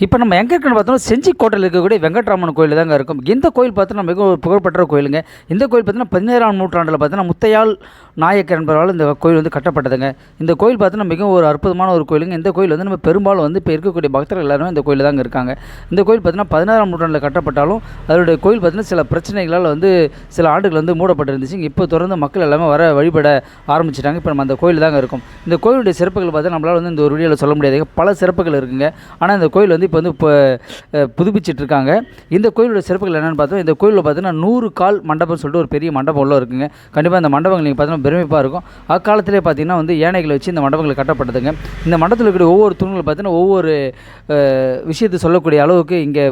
இப்போ நம்ம எங்கே இருக்குன்னு பார்த்தோம்னா செஞ்சிக்கோட்டையில் இருக்கக்கூடிய வெங்கட்ராமன் கோயில் தாங்க இருக்கும். இந்த கோயில் பார்த்தோன்னா மிகவும் புகழ்பெற்ற கோயிலுங்க. இந்த கோயில் பார்த்தீங்கன்னா பதினேழாம் நூற்றாண்டில் பார்த்தீங்கன்னா முத்தையால் நாயக்கர் என்பவரால் இந்த கோயில் வந்து கட்டப்பட்டதுங்க. இந்த கோயில் பார்த்தீங்கன்னா மிகவும் ஒரு அற்புதமான ஒரு கோயிலுங்க. இந்த கோயில் வந்து நம்ம பெரும்பாலும் வந்து இப்போ இருக்கக்கூடிய பக்தர்கள் எல்லாருமே இந்த கோயில் தாங்க இருக்காங்க. இந்த கோயில் பார்த்தீங்கன்னா பதினாறாம் நூற்றாண்டில் கட்டப்பட்டாலும் அதோடைய கோயில் பார்த்தீங்கன்னா சில பிரச்சனைகளால் வந்து சில ஆண்டுகள் வந்து மூடப்பட்டிருந்துச்சு இப்போ தொடர்ந்து மக்கள் எல்லாமே வர வழிபட ஆரம்பிச்சிட்டாங்க. இப்போ நம்ம அந்த கோயில் தாங்க இருக்கும். இந்த கோயிலுடைய சிறப்புகள் பார்த்தா நம்மளால் வந்து இந்த ஒரு வீடியோவில் சொல்ல முடியாதுங்க. பல சிறப்புகள் இருக்குங்க. ஆனால் இந்த கோயில் வந்து இப்போ வந்து இப்போ அஹ், புதுப்பிச்சிட்டு இருக்காங்க இந்த கோயிலோட சிறப்புகள் என்னென்னு பார்த்தோம் இந்த கோயிலில் பார்த்தீங்கன்னா நூறு கால் மண்டபம் சொல்லிட்டு ஒரு பெரிய மண்டபம் உள்ள இருக்குங்க. கண்டிப்பாக இந்த மண்டபங்கள் நீங்கள் பார்த்தீங்கன்னா பெருமைப்பாக இருக்கும். அக்காலத்திலே பார்த்தீங்கன்னா வந்து யானைகளை வச்சு இந்த மண்டபங்கள் கட்டப்பட்டதுங்க. இந்த மண்டபத்தில் இருக்கக்கூடிய ஒவ்வொரு தூண்கள் பார்த்தீங்கன்னா ஒவ்வொரு விஷயத்தை சொல்லக்கூடிய அளவுக்கு இங்கே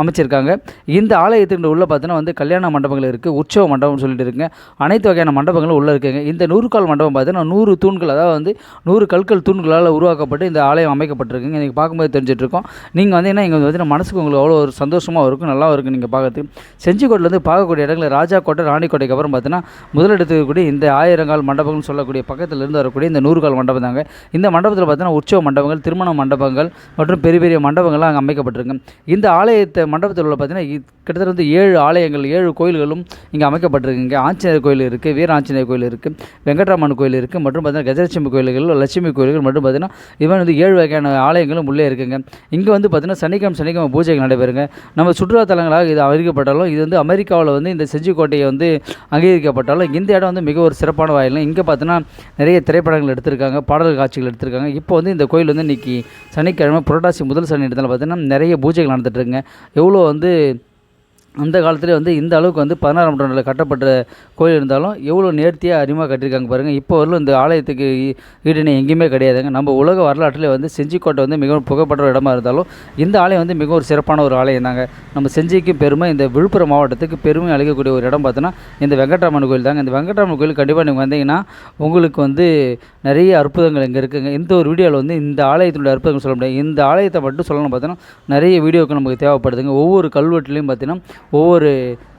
அமைச்சிருக்காங்க. இந்த ஆலயத்துக்கு உள்ளே பார்த்தீங்கன்னா வந்து கல்யாண மண்டபங்கள் இருக்குது உற்சவ மண்டபம்னு சொல்லிட்டு இருக்குங்க. அனைத்து வகையான மண்டபங்களும் உள்ளே இருக்குங்க. இந்த நூறுக்கால் மண்டபம் பார்த்தீங்கன்னா நூறு தூண்கள் அதாவது வந்து நூறு கற்கள் தூண்களால் உருவாக்கப்பட்டு இந்த ஆலயம் அமைக்கப்பட்டிருக்குங்க. நீங்கள் பார்க்கும்போது தெரிஞ்சிட்ருக்கோம். நீங்கள் வந்து என்ன இங்கே வந்து மனசுக்கு உங்களுக்கு அவ்வளோ ஒரு சந்தோஷமாக இருக்கும் நல்லா இருக்கும் நீங்கள் பார்க்கறதுக்கு. செஞ்சிக்கோட்டிலேருந்து பார்க்கக்கூடிய இடங்களில் ராஜா கோட்டை ராணிக்கோட்டைக்கு அப்புறம் பார்த்தீங்கன்னா முதலிடத்துக்கு இருக்கக்கூடிய இந்த ஆயிரங்கால் மண்டபம்னு சொல்லக்கூடிய பக்கத்துல இருந்து வரக்கூடிய இந்த நூறுகால் மண்டபம் தாங்க. இந்த மண்டபத்தில் பார்த்தீங்கன்னா உற்சவ மண்டபங்கள் திருமண மண்டபங்கள் மற்றும் பெரிய பெரிய மண்டபங்கள்லாம் அங்கே அமைக்கப்பட்டிருக்கு இந்த ஆலயத்தை மண்டபத்தில் உள்ள பார்த்தீங்கன்னா கிட்டத்தட்ட வந்து ஏழு ஆலயங்கள் ஏழு கோயில்களும் இங்கே அமைக்கப்பட்டிருக்குங்க ஆஞ்சநேயர் கோயில் இருக்குது வீர ஆஞ்சநேயர் கோயில் இருக்குது வெங்கட்ராமன் கோயில் இருக்குது மற்றும் பார்த்திங்கன்னா கஜலட்சுமி கோயில்கள் லட்சுமி கோயில்கள் மற்றும் பார்த்திங்கன்னா இவன் வந்து ஏழு வகையான ஆலயங்களும் உள்ளே இருக்குங்க. இங்கே வந்து பார்த்திங்கன்னா சனிக்கிழமை சனிக்கிழமை பூஜைகள் நடைபெறுங்க. நம்ம சுற்றுலாத்தலங்களாக இது அறிவிக்கப்பட்டாலும் இது வந்து அமெரிக்காவில் வந்து இந்த செஞ்சிக்கோட்டையை வந்து அங்கீகரிக்கப்பட்டாலும் இந்த இடம் வந்து மிக ஒரு சிறப்பான வாயில் இங்கே பார்த்தீங்கன்னா நிறைய திரைப்படங்கள் எடுத்திருக்காங்க பாடல் காட்சிகள் எடுத்திருக்காங்க. இப்போ வந்து இந்த கோயில் வந்து இன்னைக்கு சனிக்கிழமை புரட்டாசி முதல் சனி இடத்துல பார்த்தீங்கன்னா நிறைய பூஜைகள் நடந்துட்டுருங்க எவ்வளோ வந்து அந்த காலத்துலேயே வந்து இந்த அளவுக்கு வந்து பதினாறாம் நூற்றாண்டில் கட்டப்பட்ட கோயில் இருந்தாலும் எவ்வளோ நேர்த்தியாக அருமையாக கட்டியிருக்காங்க பாருங்கள் இப்போ வரலும் இந்த ஆலயத்துக்கு ஈ- எங்கேயுமே கிடையாதுங்க. நம்ம உலக வரலாற்றில் வந்து செஞ்சிக்கோட்டை வந்து மிகவும் புகழ்பெற்ற இடமா இருந்தாலும் இந்த ஆலயம் வந்து மிகவும் ஒரு சிறப்பான ஒரு ஆலயம் தாங்க. நம்ம செஞ்சிக்கு பெருமை இந்த விழுப்புரம் மாவட்டத்துக்கு பெருமை அளிக்கக்கூடிய ஒரு இடம் பார்த்தோன்னா இந்த வெங்கட்ராமன் கோயில் தாங்க. இந்த வெங்கட்ராமன் கோயில் கண்டிப்பாக நீங்கள் வந்தீங்கன்னா உங்களுக்கு வந்து நிறைய அற்புதங்கள் இங்கே இருக்குங்க. இந்த ஒரு வீடியோவில் வந்து இந்த ஆலயத்தினுடைய அற்புதங்கள் சொல்ல முடியாது. இந்த ஆலயத்தை மட்டும் சொல்லணும் பார்த்தோன்னா நிறைய வீடியோக்கு நமக்கு தேவைப்படுதுங்க. ஒவ்வொரு கல்வெட்டுலையும் பார்த்தீங்கன்னா ஒவ்வொரு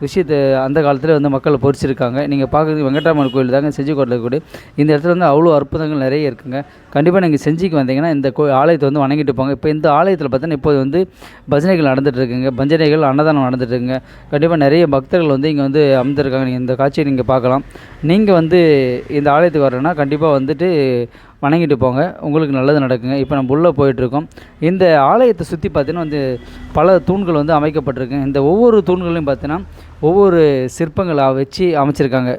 விஷயத்தை அந்த காலத்தில் வந்து மக்கள் பொறிச்சிருக்காங்க. நீங்கள் பார்க்குறது வெங்கடாமன் கோயில் தாங்க செஞ்சிக்கோட்டில் கூட. இந்த இடத்துல வந்து அவ்வளோ அற்புதங்கள் நிறைய இருக்குங்க. கண்டிப்பாக நீங்கள் செஞ்சிக்கு வந்தீங்கன்னா இந்த கோ ஆலயத்தை வந்து வணங்கிட்டு போங்க. இப்போ இந்த ஆலயத்தில் பார்த்தீங்கன்னா இப்போது வந்து பஜனைகள் நடந்துகிட்டுருக்குங்க பஜனைகள் அன்னதானம் நடந்துட்டு இருக்குங்க. கண்டிப்பாக நிறைய பக்தர்கள் வந்து இங்கே வந்து அமர்ந்திருக்காங்க. நீங்கள் இந்த காட்சியை நீங்கள் பார்க்கலாம். நீங்கள் வந்து இந்த ஆலயத்துக்கு வரணும்னா கண்டிப்பாக வந்துட்டு வணங்கிட்டு போங்க. உங்களுக்கு நல்லது நடக்குங்க. இப்போ நம்ம உள்ளே போயிட்டுருக்கோம். இந்த ஆலயத்தை சுற்றி பார்த்தீங்கன்னா வந்து பல தூண்கள் வந்து அமைக்கப்பட்டிருக்கு. இந்த ஒவ்வொரு தூண்களையும் பார்த்தீங்கன்னா ஒவ்வொரு சிற்பங்களை வச்சு அமைச்சிருக்காங்க.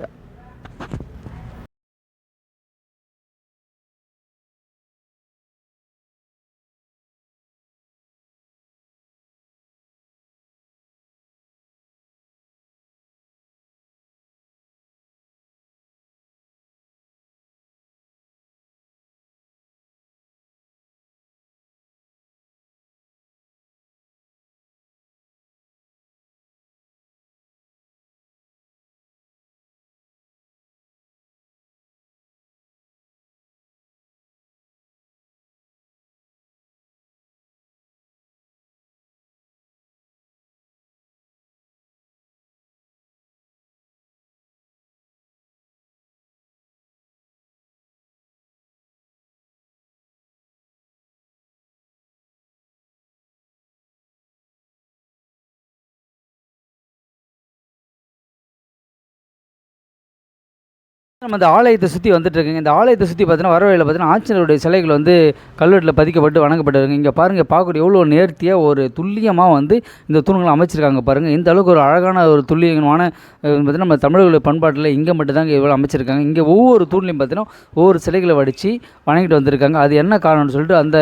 நம்ம இந்த ஆலயத்தை சுற்றி வந்துட்டு இருக்குங்க இந்த ஆலயத்தை சுற்றி பார்த்தீங்கன்னா வரவையில் பார்த்தீங்கன்னா ஆஞ்சநேயருடைய சிலைகள் வந்து கல்வெட்டில் பதிக்கப்பட்டு வணங்கப்பட்டிருக்கு இங்கே பாருங்கள் பார்க்கக்கூடிய எவ்வளோ நேர்த்தியாக ஒரு துல்லியமாக வந்து இந்த தூண்களை அமைச்சிருக்காங்க பாருங்கள் இந்த அளவுக்கு ஒரு அழகான ஒரு துல்லியமான பார்த்தீங்கன்னா நம்ம தமிழர்களுடைய பண்பாட்டில் இங்கே மட்டும்தாங்க இவ்வளோ அமைச்சிருக்காங்க. இங்கே ஒவ்வொரு தூண்லையும் பார்த்தீங்கன்னா ஒவ்வொரு சிலைகளை வடித்து வணங்கிட்டு வந்திருக்காங்க. அது என்ன காரணம்னு சொல்லிட்டு அந்த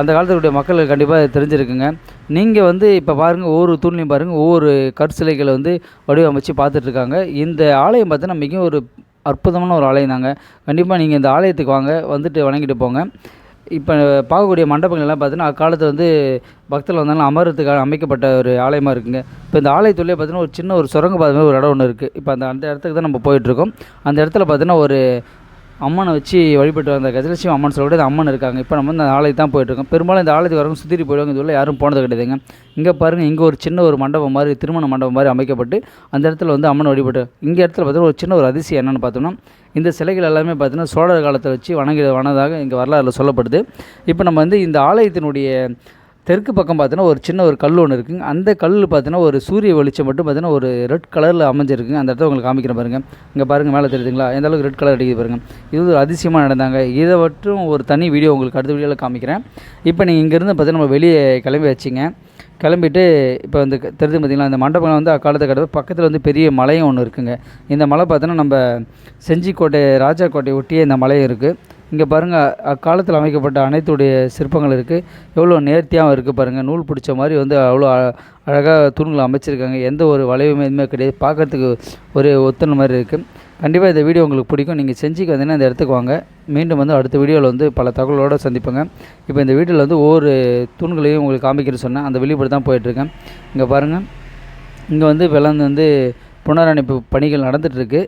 அந்த காலத்துடைய மக்களுக்கு கண்டிப்பாக தெரிஞ்சிருக்குங்க. நீங்கள் வந்து இப்போ பாருங்கள் ஒவ்வொரு தூண்லையும் பாருங்கள் ஒவ்வொரு கற்சிலைகளை வந்து வடிவமைச்சு பார்த்துட்ருக்காங்க இந்த ஆலயம் பார்த்தீங்கன்னா மிகவும் ஒரு அற்புதமான ஒரு ஆலயம் தாங்க. கண்டிப்பாக நீங்கள் இந்த ஆலயத்துக்கு வாங்க வந்துட்டு வணங்கிட்டு போங்க. இப்போ பார்க்கக்கூடிய மண்டபங்கள் எல்லாம் பார்த்தீங்கன்னா அக்காலத்தில் வந்து பக்தர்கள் வந்தாலும் அமர்றதுக்காக அமைக்கப்பட்ட ஒரு ஆலயமாக இருக்குங்க. இப்போ இந்த ஆலயத்துள்ளே பார்த்தீங்கன்னா ஒரு சின்ன ஒரு சுரங்க பாதை மாதிரி ஒரு இடம் ஒன்று இருக்குது இப்போ அந்த அந்த இடத்துக்கு தான் நம்ம போயிட்டுருக்கோம் அந்த இடத்துல பார்த்தீங்கன்னா ஒரு அம்மனை வச்சு வழிபட்டு வந்த கஜலட்சுமி அம்மன் சொல்லக்கூடாது அம்மன் இருக்காங்க. இப்போ நம்ம வந்து அந்த ஆலயத்தை தான் போயிட்டுருக்கோம் பெரும்பாலும் இந்த ஆலயத்துக்கு வரவங்க சுற்றிட்டு போயிடுவாங்க. இதுவரை யாரும் போனது கிடையாதுங்க. இங்கே பாருங்கள் இங்கே ஒரு சின்ன ஒரு மண்டபம் மாதிரி திருமண மண்டபம் மாதிரி அமைக்கப்பட்டு அந்த இடத்துல வந்து அம்மன் வழிபட்டு இங்கே இடத்துல பார்த்தீங்கன்னா ஒரு சின்ன ஒரு அதிசயம் என்னென்னு பார்த்தோம்னா இந்த சிலைகள் எல்லாமே பார்த்தீங்கன்னா சோழர் காலத்தை வச்சு வணங்கி வனதாக இங்கே வரலாறுல சொல்லப்படுது. இப்போ நம்ம வந்து இந்த ஆலயத்தினுடைய தெற்கு பக்கம் பார்த்தீங்கன்னா ஒரு சின்ன ஒரு கல் ஒன்று இருக்குங்க. அந்த கல் பார்த்தீங்கன்னா ஒரு சூரிய வெளிச்சம் மட்டும் பார்த்தீங்கன்னா ஒரு ரெட் கலரில் அமைஞ்சிருக்குங்க. அந்த இடத்த உங்களுக்கு காமிக்கிறேன் பாருங்கள் இங்கே பாருங்கள் மேலே தெரியுதுங்களா? எந்த அளவுக்கு ரெட் கலர் அடிக்குது பாருங்கள் இது ஒரு அதிசயமாக நடந்தாங்க. இதை மட்டும் ஒரு தனி வீடியோ உங்களுக்கு அடுத்த வீடியோவில் காமிக்கிறேன். இப்போ நீங்கள் இங்கேருந்து பார்த்தீங்கன்னா நம்ம வெளியே கிளம்பி வச்சிங்க. கிளம்பிட்டு இப்போ வந்து தெரிஞ்சு பார்த்தீங்களா இந்த மண்டபம் வந்து அக்காலத்தை கடவு. பக்கத்தில் வந்து பெரிய மலையும் ஒன்று இருக்குங்க. இந்த மலை பார்த்தோன்னா நம்ம செஞ்சிக்கோட்டை ராஜா கோட்டையை ஒட்டியே இந்த மலையும் இருக்குது இங்கே பாருங்கள் அக்காலத்தில் அமைக்கப்பட்ட அனைத்துடைய சிற்பங்கள் இருக்குது எவ்வளோ நேர்த்தியாகவும் இருக்குது பாருங்கள் நூல் பிடிச்ச மாதிரி வந்து அவ்வளோ அழகாக தூண்களை அமைச்சிருக்காங்க. எந்த ஒரு வளைவுமே எதுவுமே கிடையாது. பார்க்கறதுக்கு ஒரு ஒத்தன மாதிரி இருக்குது கண்டிப்பாக இந்த வீடியோ உங்களுக்கு பிடிக்கும். நீங்கள் செஞ்சுக்கு வந்தீங்கன்னா இந்த இடத்துக்கு வாங்க. மீண்டும் வந்து அடுத்த வீடியோவில் வந்து பல தகவலோடு சந்திப்பேங்க. இப்போ இந்த வீடியோவில் வந்து ஒவ்வொரு தூண்களையும் உங்களுக்கு காமிக்கிறேன்னு சொன்னேன். அந்த வெளிப்படி தான் போயிட்டுருக்கேன். இங்கே பாருங்கள் இங்கே வந்து இப்போல்லாம் வந்து புனரமைப்பு பணிகள் நடந்துகிட்ருக்கு